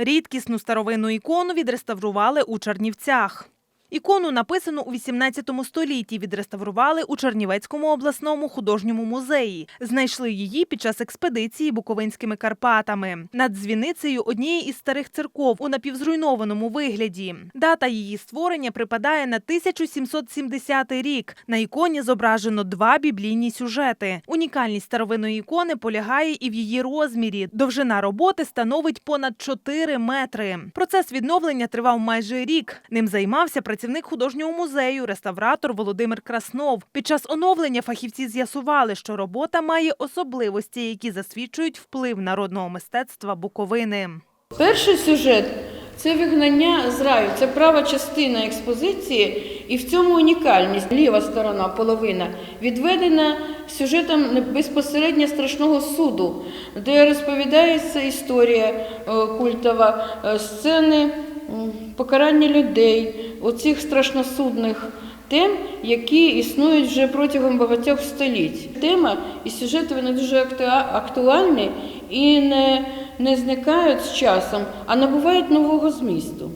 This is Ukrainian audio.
Рідкісну старовинну ікону відреставрували у Чернівцях. Ікону, написану у 18 столітті, відреставрували у Чернівецькому обласному художньому музеї. Знайшли її під час експедиції Буковинськими Карпатами. Над дзвіницею однієї із старих церков у напівзруйнованому вигляді. Дата її створення припадає на 1770 рік. На іконі зображено два біблійні сюжети. Унікальність старовинної ікони полягає і в її розмірі. Довжина роботи становить понад 4 метри. Процес відновлення тривав майже рік. Ним займався працівник художнього музею, реставратор Володимир Краснов. Під час оновлення фахівці з'ясували, що робота має особливості, які засвідчують вплив народного мистецтва Буковини. Перший сюжет це вигнання з раю, це права частина експозиції, і в цьому унікальність. Ліва сторона, половина, відведена сюжетом безпосередньо страшного суду, де розповідається історія е, культова, е, сцени покарання людей, оцих страшносудних тем, які існують вже протягом багатьох століть. Тема і сюжети вони дуже актуальні і не, не зникають з часом, а набувають нового змісту.